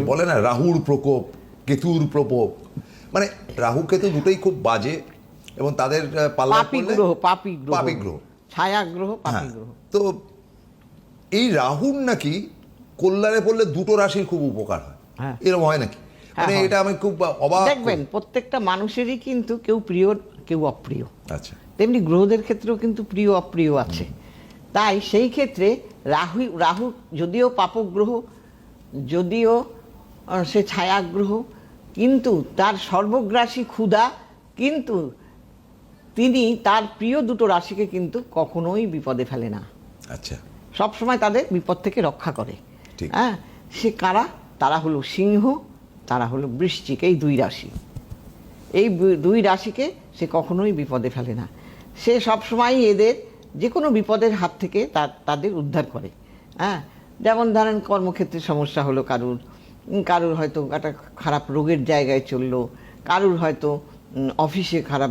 বলে না রাহুর প্রকোপ কেতুর প্রকোপ। মানে রাহু কেতু দুটোই খুব বাজে এবং তাদের পাপি গ্রহ পাপি গ্রহ। পাপি গ্রহ। ছায়া গ্রহ পাপি হ্যাঁ। গ্রহ। তো এই রাহুর নাকি কল্যাণে পড়লে দুটো রাশির খুব উপকার হয়। হ্যাঁ। এরকম হয় নাকি? মানে এটা আমি খুব অবাক দেখবেন প্রত্যেকটা মানুষেরই কিন্তু কেউ প্রিয় কেউ অপ্রিয়। আচ্ছা। তেমনি গ্রহদের ক্ষেত্রেও কিন্তু প্রিয় অপ্রিয় আছে। তাই সেই ক্ষেত্রে রাহু রাহু যদিও পাপগ্রহ যদিও সে ছায়াগ্রহ। কিন্তু তার সর্বগ্রাসী ক্ষুধা কিন্তু তিনি তার প্রিয় দুটো রাশিকে কিন্তু কখনোই বিপদে ফেলে না। আচ্ছা। সবসময় তাদের বিপদ থেকে রক্ষা করে। হ্যাঁ সে কারা? তারা হলো সিংহ তারা হলো বৃশ্চিক এই দুই রাশি। এই দুই রাশিকে সে কখনোই বিপদে ফেলে না। সে সবসময় এদের যে কোনো বিপদের হাত থেকে তাদের উদ্ধার করে। হ্যাঁ যেমন ধরেন কর্মক্ষেত্রে সমস্যা হলো কারুর কারুর হয়তো একটা খারাপ রোগের জায়গায় চলল কারুর হয়তো অফিসে খারাপ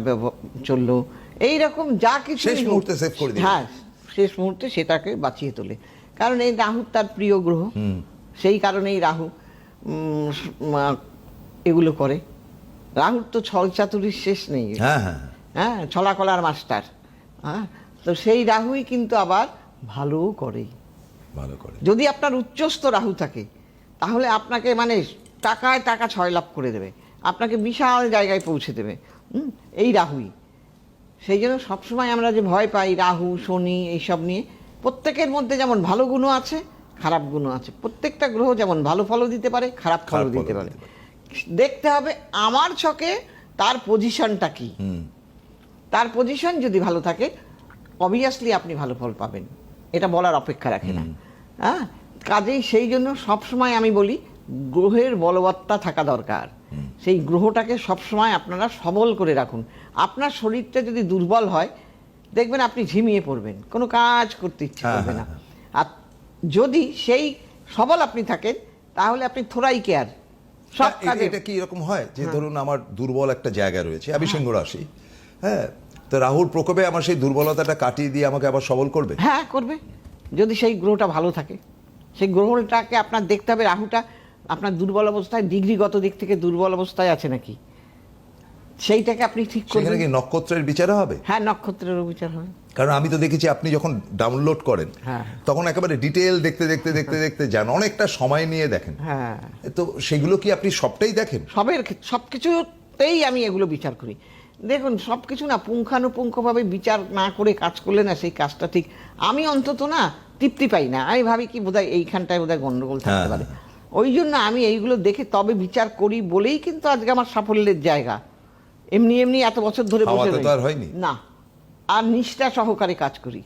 চলল এই রকম যা কিছু শেষ মুহূর্তে save করে। হ্যাঁ শেষ মুহূর্তে সেটাকে বাঁচিয়ে তোলে। কারণ এই রাহু তার প্রিয় গ্রহ সেই কারণেই রাহু এগুলো করে। রাহুর তো ছল চাতুরির শেষ নেই। হ্যাঁ হ্যাঁ। হ্যাঁ ছলাকলার মাস্টার। হ্যাঁ তো সেই রাহুই কিন্তু আবার ভালোও করে ভালো করে। যদি আপনার উচ্চস্থ রাহু থাকে তাহলে আপনাকে মানে টাকায় টাকা ছয় লাভ করে দেবে। আপনাকে বিশাল জায়গায় পৌঁছে দেবে। এই রাহুই। সেই জন্য সবসময় আমরা যে ভয় পাই রাহু শনি এইসব নিয়ে প্রত্যেকের মধ্যে যেমন ভালো গুণও আছে খারাপ গুণও আছে। প্রত্যেকটা গ্রহ যেমন ভালো ফলও দিতে পারে খারাপ ফলও দিতে পারে। দেখতে হবে আমার ছকে তার পজিশনটা কি। তার পজিশন যদি ভালো থাকে অবভিয়াসলি আপনি ভালো ফল পাবেন। এটা বলার অপেক্ষা রাখে না। হ্যাঁ? কাজেই সেই জন্য সবসময় আমি বলি গ্রহের বলবত্তা থাকা দরকার। সেই গ্রহটাকে সবসময় আপনারা সবল করে রাখুন। আপনার শরীরটা যদি দুর্বল হয় দেখবেন আপনি ঝিমিয়ে পড়বেন কোনো কাজ করতে ইচ্ছে হ্যাঁ, করবে না। হ্যাঁ, আর যদি সেই সবল আপনি থাকেন তাহলে আপনি থোড়াই কেয়ার সব কাজে এটা কি এরকম হয় যে ধরুন আমার দুর্বল একটা জায়গা রয়েছে আমি সিংহ রাশি হ্যাঁ? তো রাহুর প্রকোপে আমার সেই দুর্বলতাটা কাটিয়ে দিয়ে আমাকে আবার সবল করবে? হ্যাঁ করবে। যদি সেই গ্রহটা ভালো থাকে। সেই গ্রহটাকে আপনার দেখতে হবে রাহুটা আপনার দুর্বল অবস্থায় ডিগ্রিগত দিক থেকে দুর্বল অবস্থায় আছে নাকি? সেইটাকে আপনি ঠিক করবেন কি নক্ষত্রের বিচার হবে? হ্যাঁ নক্ষত্রেরও বিচার হবে। কারণ আমি তো দেখেছি আপনি যখন ডাউনলোড করেন হ্যাঁ। তখন একেবারে ডিটেল দেখতে দেখতে দেখতে দেখতে যান অনেকটা সময় নিয়ে দেখেন। হ্যাঁ। তো সেগুলো কি আপনি সবটাই দেখেন? সবের সব কিছুতেই আমি এগুলো বিচার করি। দেখুন সব কিছু না পুঙ্খানুপুঙ্খভাবে বিচার না করে কাজ করলে না সেই কাজটা ঠিক। আমি অন্তত না তৃপ্তি পাই না। আমি ভাবি কি বোধহয় এইখানটায় বোধহয় গন্ডগোল থাকতে হ্যাঁ। পারে। ওই জন্য আমি এইগুলো দেখে তবে বিচার করি বলেই কিন্তু আজকে আমার সাফল্যের জায়গা। এমনি এমনি এত বছর ধরে বসে। না। আর নিষ্ঠা সহকারে কাজ করি।